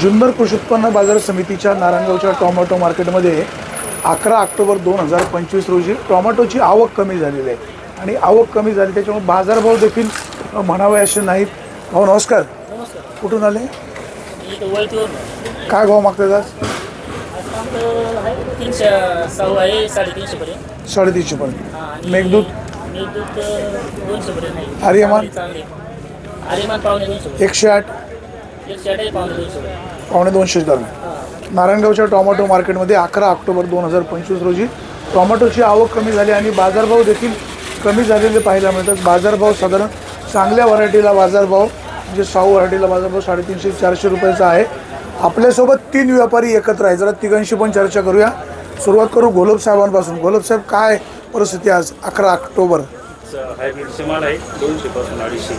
जुन्नर कृषी उत्पन्न बाजार समितीच्या नारायणगावच्या टोमॅटो मार्केटमध्ये अकरा ऑक्टोबर दोन हजार पंचवीस रोजी टोमॅटोची आवक कमी झालेली आहे. आणि आवक कमी झाली त्याच्यामुळे बाजारभाव देखील म्हणावे असे नाहीत. भाऊ नमस्कार. कुठून आले? काय भाव मागतात आज? साडेतीनशे पर्यंत. हा, मेघदूत? आर्यमान? एकशे आठ? पावणे दोनशे दरम्यान. नारायणगावच्या टोमॅटो मार्केटमध्ये अकरा ऑक्टोबर दोन हजार पंचवीस रोजी टोमॅटोची आवक कमी झाली आणि बाजारभाव देखील कमी झालेले पाहायला मिळतात. बाजारभाव साधारण चांगल्या व्हरायटीला बाजारभाव म्हणजे साऊ व्हरायटीला बाजारभाव साडेतीनशे चारशे रुपयाचा आहे. आपल्यासोबत तीन व्यापारी एकत्र आहे जरा तिघांशी पण चर्चा करूया. सुरुवात करू घोलप साहेबांपासून. घोलप साहेब काय परिस्थिती आज अकरा ऑक्टोबर? हायब्रिडचे माल आहे. दोनशे पासून अडीचशे.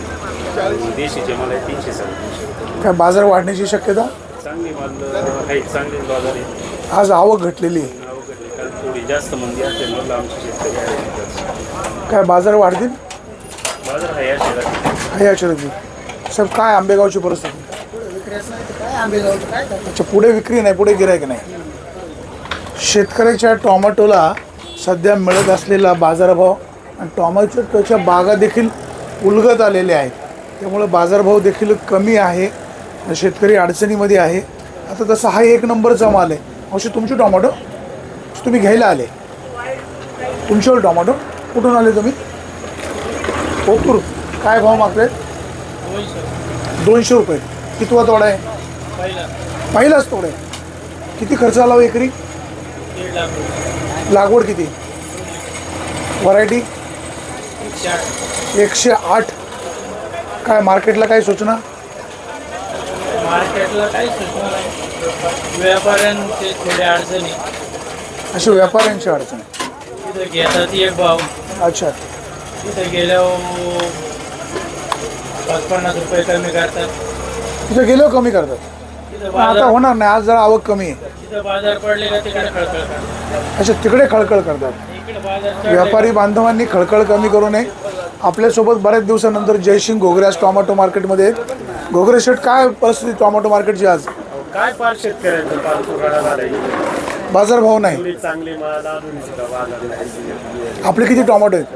आणि देशीचे माल आहे तीनशे साडेतीनशे. काय बाजार वाढण्याची शक्यता? चांगले माल चांगले बाजार आहे. आज आवक घटलेली आहे. कारण थोडी जास्त मंदी असल्यामुळे आमचे शेतकरी आहेत. काय बाजार वाढतील? बाजार आहे या शहरात आहे अचानक साहेब काय आंबेगावची परिस्थिती? अच्छा पुढे विक्री नाही पुढे गिरायक नाही. शेतकऱ्याच्या टोमॅटोला सध्या मिळत असलेला बाजारभाव आणि टोमॅटोच्या बागा देखील उलगत आलेल्या आहेत. त्यामुळं बाजारभाव देखील कमी आहे. शेतकरी अडचणीमध्ये आहे. आता तसा हा एक नंबरचा माल आहे. अशी तुमची टोमॅटो? तुम्ही घ्यायला आले. तुमच्यावर टोमॅटो? कुठून आले तुम्ही? ओतूर काय भाव मागतायत दोनशे रुपये. कितवा तोडा आहे? पहिलाच तोडा आहे. किती खर्च आला हो एकरी? लागवड किती? व्हरायटी? एकशे आठ. काय मार्केटला काय सूचना? मार्केटला काही सूचना नाही व्यापाऱ्यांचे थोडे अडचणी. अशी व्यापाऱ्यांची अडचण. आहे. तिथं घेतात एक भाव. अच्छा. तिथं गेल्यावर पाच पन्नास रुपये कमी करतात. तिथं गेल्यावर कमी करतात. तिथं पण आता बाजार होणार नाही आज जरा आवक कमी आहे. तिथं बाजार पडले का तिकडे खळखळ करतात. अच्छा तिकडे खळखळ करतात. इकडे बाजार चढले व्यापारी बांधवांनी खळखळ कमी करू नये. आपल्यासोबत बऱ्याच दिवसानंतर जयसिंग घोगरे आज टोमॅटो मार्केटमध्ये आहेत. घोगरे शेट काय परिस्थिती टोमॅटो मार्केटची आज? काय पार शेतकऱ्यांचं पार तुकडा झाला बाजारभाव नाही. थोडी चांगली माल आणून सुद्धा बाजार नाही आपले किती टोमॅटो आहेत?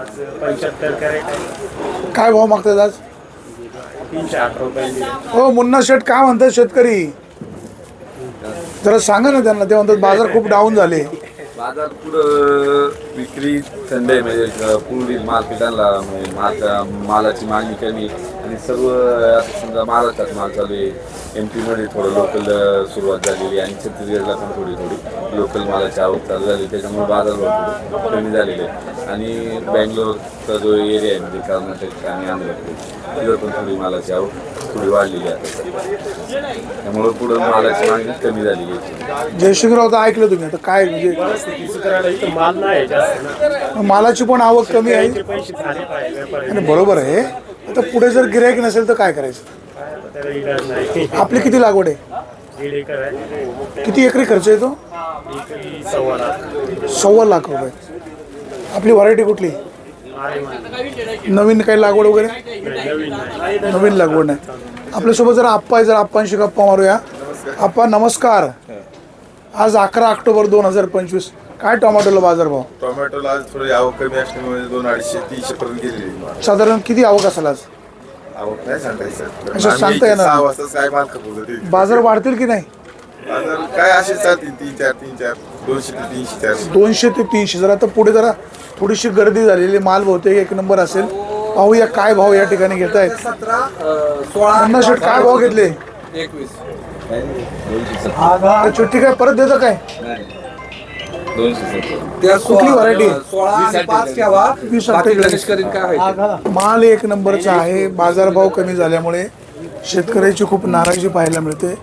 आज पंच्याहत्तर कॅरेट आहे. काय भाव मागतात आज? तीनशे आठ रुपये हो मुन्ना शेट काय म्हणतात शेतकरी? जरा सांगा ना त्यांना ते म्हणतात बाजार खूप डाऊन झाले. बाजार पुढं विक्री थंड आहे म्हणजे पूर्वी मार्केटाला म्हणजे माल मालाची मागणी कमी. आणि सर्व असं समजा महाराष्ट्रात माल चालू आहे. एम पीमध्ये थोडं लोकल सुरुवात झालेली आणि छत्तीसगडला पण थोडी थोडी लोकल मालाची आवक चालू झाली. त्याच्यामुळे बाजार कमी झालेले आहे आणि बँगलोरचा जो एरिया आहे म्हणजे कर्नाटक आणि आंध्र प्रदेश तिथं पण थोडी मालाची आवक थोडी वाढलेली आहे. त्यामुळे पुढं मालाची मागणी कमी झालेली आहे. जयशिंगराव तर ऐकलं तुम्ही. आता काय म्हणजे माल नाही मालाची पण आवक कमी आहे. आणि बरोबर आहे. आता पुढे जर गिरायक नसेल तर काय करायचं? त्याला इलाज नाही आपली किती लागवड आहे? दीड एकर आहे किती एकरी खर्च येतो? एकरी सव्वा लाख सव्वा लाख रुपये. आपली व्हरायटी कुठली? नवीन काही लागवड वगैरे? नवीन नाही नवीन लागवड नाही. आपल्यासोबत जर आप्पा आहे जर आप्पांशी गप्पा मारूया. आप्पा नमस्कार. आज अकरा ऑक्टोबर दोन हजार पंचवीस. काय टोमॅटोला बाजारभाव टोमॅटोला आज थोडी आवक कमी असल्यामुळे दोन अडीचशे तीनशे पर्यंत गेलेली साधारण किती आवक असेल आज? आवक नाही सांगायचं. असं आम्ही सांगता येणार सहा नाही. वाजता काय माल ते बाजार वाढतील की नाही? बाजार काय असे चालतील तीन चार तीन चार दोनशे ते तीनशे चारशे. दोनशे ते तीनशे. जरा आता पुढे जरा थोडीशी गर्दी झालेली माल बहुतेक एक नंबर असेल. पाहूया काय भाव या ठिकाणी घेत आहेत पन्नास शेट काय भाव घेतले? चिठ्ठी काय परत देतं काय? दोनशे सत्तर. कुठली व्हरायटी वीस गणेश करीन काय व्हायचं माल एक नंबरचा आहे. बाजारभाव कमी झाल्यामुळे शेतकऱ्याची खूप नाराजी पाहायला मिळते.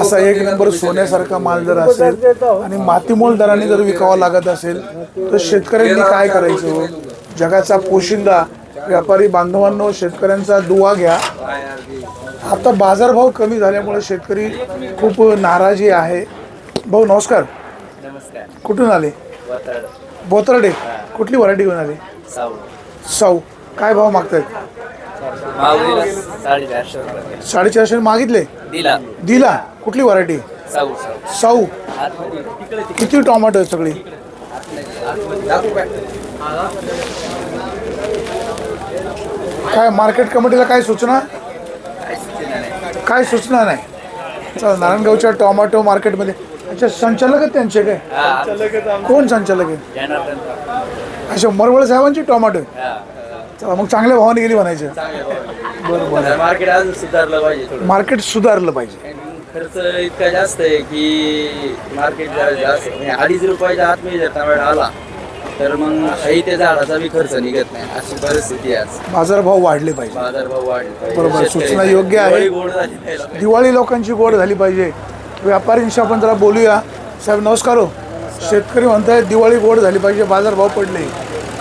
असा एक नंबर सोन्यासारखा माल जर असेल आणि मातीमोल दराने जर विकावा लागत असेल तर शेतकऱ्यांनी काय करायचं हो? जगाचा पोशिंदा व्यापारी बांधवांनो शेतकऱ्यांचा दुवा घ्या. आता बाजारभाव कमी झाल्यामुळे शेतकरी खूप नाराजी आहे. भाऊ नमस्कार. कुठून आले? बोतरडे. कुठली व्हरायटी घेऊन आली? साऊ. काय भाव मागतायत? साडेचारशे मागितले? दिला. दिला कुठली व्हरायटी साऊ. किती टोमॅटो आहेत सगळी? काय मार्केट कमिटीला काय सूचना? काय सूचना नाही. चल नारायणगावच्या टोमॅटो मार्केटमध्ये अच्छा संचालक आहेत त्यांचे काय? कोण संचालक आहे अच्छा मरवळ साहेबांची टोमॅटो. हा चला मग चांगल्या भावाने गेली म्हणायचं. बरं बरं. मार्केट अजून सुधारलं पाहिजे थोडं. मार्केट सुधारलं पाहिजे. खर्च इतका जास्त आहे की मार्केट जरा जास्त म्हणजे अडीच रुपयाच्या जर टमाटा आला तर मग काही त्या झाडाचा बी खर्च निघत नाही. अशी परिस्थिती आहे बाजारभाव वाढले पाहिजे. बाजारभाव वाढले पाहिजे. बरोबर, सूचना योग्य आहे. दिवाळी लोकांची गोड झाली पाहिजे. व्यापाऱ्यांशी आपण जरा बोलूया. साहेब नमस्कार हो. शेतकरी म्हणतायत दिवाळी गोड झाली पाहिजे बाजारभाव पडले.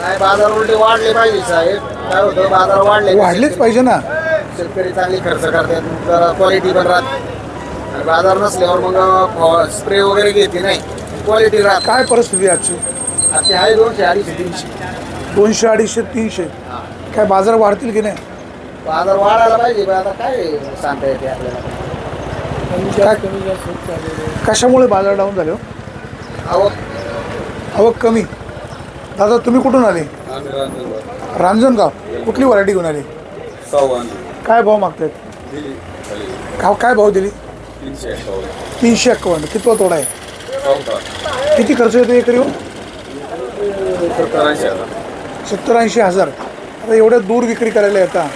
काय बाजार उलटे वाढले पाहिजे साहेब. काय होतं बाजार वाढले. वाढलेच पाहिजे ना. शेतकरी चांगली खर्च करतात जरा क्वालिटी पण राहते. आणि बाजार नसल्यावर मग स्प्रे वगैरे घेते नाही. क्वालिटी राहत. काय परिस्थिती आहे आजची? आता आहे दोनशे अडीचशे तीनशे. दोनशे अडीचशे तीनशे. काय बाजार वाढतील की नाही? बाजार वाढायला पाहिजे पण आता काय सांगता येते आपल्याला? काय? कशामुळे बाजार डाऊन झाले हो? आवक. आवक कमी. दादा तुम्ही कुठून आले? रांजणगाव. कुठली व्हरायटी घेऊन आली? काय भाव मागतायत? काय काय भाव दिली? तीनशे एक्कावन्न कितवा तोडा आहे? किती खर्च येतो एकरी हो? सत्तर ऐंशी हजार. आता एवढ्या दूर विक्री करायला येतात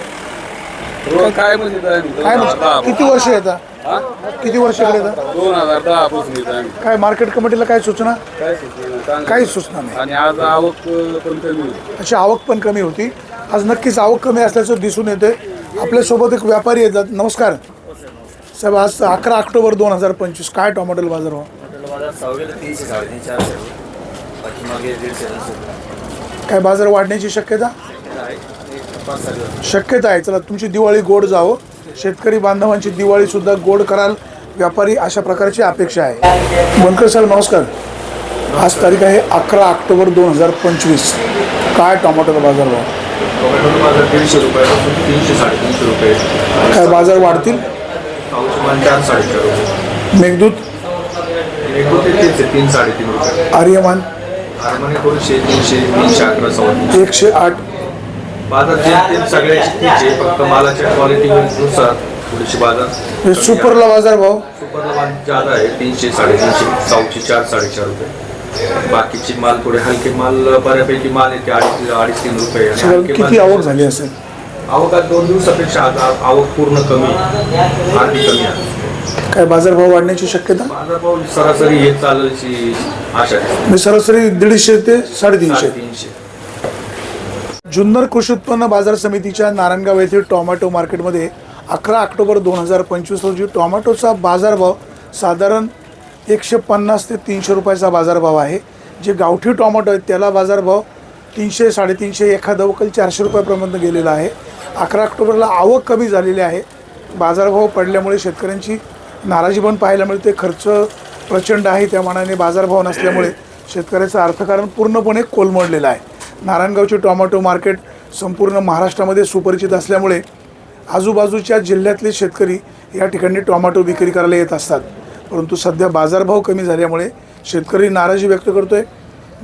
काय काय किती वर्ष येतात किती वर्ष येतात दोन हजार दहा पासून येत आम्ही. काय मार्केट कमिटीला काय सूचना? काय सुचलं? चांगलं. काही सूचना नाही. आणि आज आवक अं, पण कमी होती. अशी आवक पण कमी होती. आज नक्कीच आवक कमी असल्याचं दिसून येते आपल्यासोबत एक व्यापारी येतात. नमस्कार. साहेब आज अकरा ऑक्टोबर दोन हजार पंचवीस. काय टोमॅटोला बाजार भाव? बाजार साऊ गेलं तीनशे साडेतीनशे चारशे रुपये. बाकी मग हे दीडशे दोनशे. रुपये. काय बाजार वाढण्याची शक्यता आहे. एक पाच सहा दिवस. शक्यता आहे. चला तुमची दिवाळी गोड जावो. शेतकरी बांधवांची दिवाळी सुद्धा गोड कराल व्यापारी अशा प्रकारची अपेक्षा आहे. बनकर साहेब नमस्कार. आज तारीख आहे अकरा ऑक्टोबर दोन हजार पंचवीस. काय टोमॅटोचा बाजार भाव? दीडशे रुपयापासून तीनशे साडेतीनशे रुपये. काय बाजार वाढतील? पाऊसमान चार साडेचार रुपये. मेघदूत? एक होते तीनशे तीन साडेतीन रुपये. आर्यमान? तीनशे तीनशे अकरा सव्वा तीनशे. एकशे आठ बाजार जे ते सगळ्याची तीच आहे फक्त मालाच्या क्वालिटीनुसार थोडीशी बाजार. हे सुपरला बाजार भाव? सुपरला माल जादा आहे तीनशे साडेतीनशे साऊचे चार साडेचार रुपये. बाकीचे माल थोडे हलके माल बऱ्यापैकी माल येते अडीच अडीच तीन रुपये. आणि हलके किती माल- आवक झाली असेल? आवक आज दोन दिवसापेक्षा आज आवक पूर्ण कमी अर्धी कमी आहे. काय बाजारभाव वाढण्याची शक्यता? बाजारभाव सरासरी हे चालायची आशा आहे. मी सरासरी दीडशे ते साडेतीनशे. साडेतीनशे. जुन्नर कृषी उत्पन्न बाजार समितीच्या नारायणगाव येथील टोमॅटो मार्केटमध्ये अकरा ऑक्टोबर दोन हजार पंचवीस रोजी टोमॅटोचा बाजारभाव साधारण एकशे पन्नास ते तीनशे रुपयाचा बाजारभाव आहे. जे गावठी टॉमॅटो आहेत त्याला बाजारभाव तीनशे साडेतीनशे एखादा वकल चारशे रुपयापर्यंत गेलेला आहे. अकरा ऑक्टोबरला आवक कमी झालेली आहे. बाजारभाव पडल्यामुळे शेतकऱ्यांची नाराजी पण पाहायला मिळते. खर्च प्रचंड आहे त्या मानाने बाजारभाव नसल्यामुळे शेतकऱ्याचं अर्थकारण पूर्णपणे कोलमडलेलं आहे. नारायणगावचे टोमॅटो मार्केट संपूर्ण महाराष्ट्रामध्ये सुपरिचित असल्यामुळे आजूबाजूच्या जिल्ह्यातले शेतकरी या ठिकाणी टोमॅटो विक्री करायला येत असतात. परंतु सध्या बाजारभाव कमी झाल्यामुळे शेतकरी नाराजी व्यक्त करतो आहे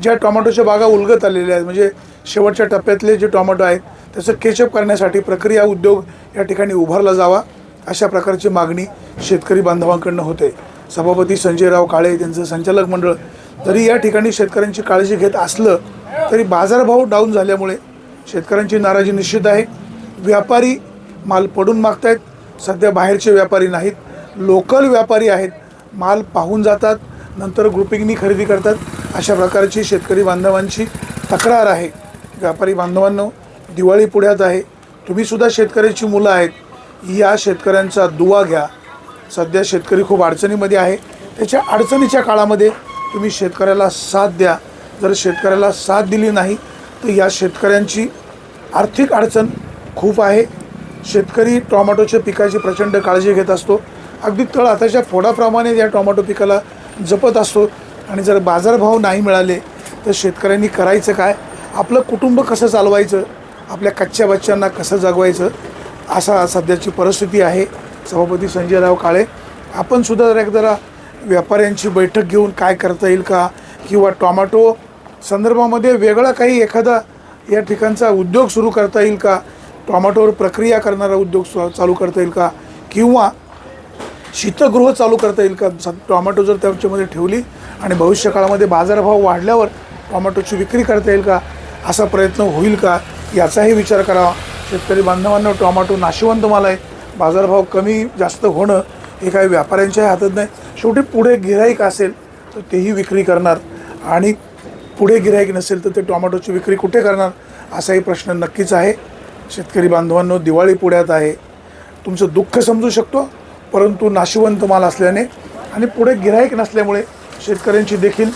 ज्या टोमॅटोच्या बागा उलगत आलेल्या आहेत म्हणजे शेवटच्या टप्प्यातले जे टोमॅटो आहेत त्याचं केचअप करण्यासाठी प्रक्रिया उद्योग या ठिकाणी उभारला जावा अशा प्रकारची मागणी शेतकरी बांधवांकडनं होते. सभापती संजयराव काळे त्यांचं संचालक मंडळ जरी या ठिकाणी शेतकऱ्यांची काळजी घेत असलं तरी बाजारभाव डाऊन झाल्यामुळे शेतकऱ्यांची नाराजी निश्चित आहे. व्यापारी माल पडून मागतायत. सध्या बाहेरचे व्यापारी नाहीत. लोकल व्यापारी आहेत. माल पाहून जातात. नंतर ग्रुपिंगनी खरेदी करतात. अशा प्रकारची शेतकरी बांधवांची तक्रार आहे. व्यापारी बांधवांनो दिवाळी पुढ्यात आहे. तुम्हीसुद्धा शेतकऱ्याची मुलं आहेत. या शेतकऱ्यांचा दुवा घ्या. सध्या शेतकरी खूप अडचणीमध्ये आहे. त्याच्या अडचणीच्या काळामध्ये तुम्ही शेतकऱ्याला साथ द्या. जर शेतकऱ्याला साथ दिली नाही तर या शेतकऱ्यांची आर्थिक अडचण खूप आहे. शेतकरी टोमॅटोच्या पिकाची प्रचंड काळजी घेत असतो. अगदी तळ आताच्या फोडाप्रमाणे या टोमॅटो पिकाला जपत असतो. आणि जर बाजारभाव नाही मिळाले तर शेतकऱ्यांनी करायचं काय? आपलं कुटुंब कसं चालवायचं? आपल्या कच्च्या बच्च्यांना कसं जगवायचं? असा सध्याची परिस्थिती आहे. सभापती संजयराव काळे आपण सुद्धा जरा एक जरा व्यापाऱ्यांची बैठक घेऊन काय करता येईल का? किंवा टोमॅटो संदर्भामध्ये वेगळा काही एखादा या ठिकाणचा उद्योग सुरू करता येईल का? टोमॅटोवर प्रक्रिया करणारा उद्योग सु- चालू करता येईल का? किंवा शीतगृह चालू करता येईल का? टोमॅटो जर त्याच्यामध्ये ठेवली आणि भविष्यकाळामध्ये बाजारभाव वाढल्यावर टोमॅटोची विक्री करता येईल का? असा प्रयत्न होईल का? याचाही विचार करावा. शेतकरी बांधवांना टोमॅटो नाशिवंत माल आहे. बाजारभाव कमी जास्त होणं हे काही व्यापाऱ्यांच्याही हातात नाही. शेवटी पुढे गिराईक असेल तर तेही विक्री करणार. आणि पुढे गिराईक नसेल तर ते टोमॅटोची विक्री कुठे करणार? असाही प्रश्न नक्कीच आहे. शेतकरी बांधवांनो दिवाळी पुढ्यात आहे. तुमचं दुःख समजू शकतो परंतु नाशिवंत माल असल्याने आणि पुढे गिराईक नसल्यामुळे शेतकऱ्यांची देखील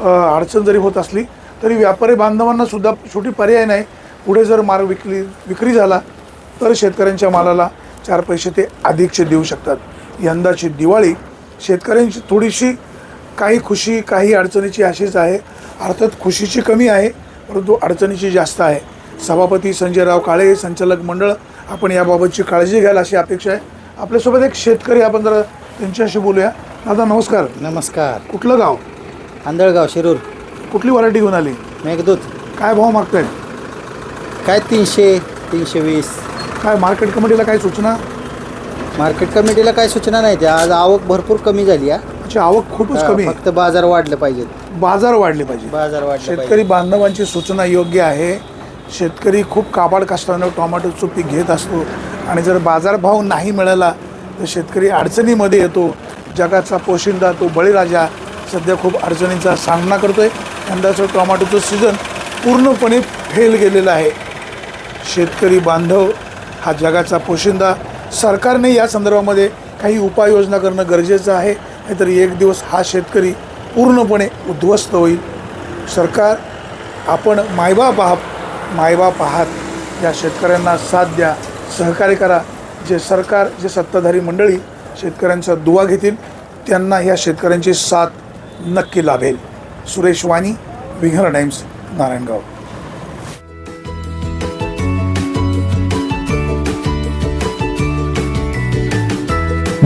अडचण जरी होत असली तरी व्यापारी बांधवांना सुद्धा छोटी पर्याय नाही. पुढे जर माल विकली विक्री झाला तर शेतकऱ्यांच्या मालाला चार पैसे ते अधिकचे देऊ शकतात. यंदाची दिवाळी शेतकऱ्यांची थोडीशी काही खुशी काही अडचणीची अशीच आहे. अर्थात खुशीची कमी आहे परंतु अडचणीची जास्त आहे. सभापती संजयराव काळे संचालक मंडळ आपण याबाबतची काळजी घ्याल अशी अपेक्षा आहे. आपल्यासोबत एक शेतकरी आपण जरा त्यांच्याशी बोलूया. दादा नमस्कार. नमस्कार. कुठलं गाव? आंधळगाव शिरूर. कुठली व्हरायटी घेऊन आली? मेघदूत. काय भाव मागताय? काय तीनशे तीनशे वीस. काय मार्केट कमिटीला काय सूचना? मार्केट कमिटीला काय सूचना नाही त्या. आज आवक भरपूर कमी झाली आहे आवक खूपच कमी आहे. फक्त बाजार वाढले पाहिजेत. बाजार वाढले पाहिजे बाजार वाढले शेतकरी बांधवांची सूचना योग्य आहे. शेतकरी खूप काबाड कष्टानं टोमॅटोचं पीक घेत असतो. आणि जर बाजारभाव नाही मिळाला तर शेतकरी अडचणीमध्ये येतो. जगाचा पोशिंदा तो बळीराजा सध्या खूप अडचणींचा सामना करतो आहे यंदाचं टोमॅटोचं सीझन पूर्णपणे फेल गेलेलं आहे. शेतकरी बांधव हा जगाचा पोशिंदा. सरकारने या संदर्भामध्ये काही उपाययोजना करणं गरजेचं आहे. नाहीतर एक दिवस हा शेतकरी पूर्णपणे उद्ध्वस्त होईल. सरकार आपण मायबाप आहात. मायबाप आहात. या शेतकऱ्यांना साथ द्या. सहकार्य करा. जे सरकार जे सत्ताधारी मंडळी शेतकऱ्यांचा दुवा घेतील त्यांना ह्या शेतकऱ्यांची साथ नक्की लाभेल. सुरेश वाणी विघर टाइम्स नारायणगाव.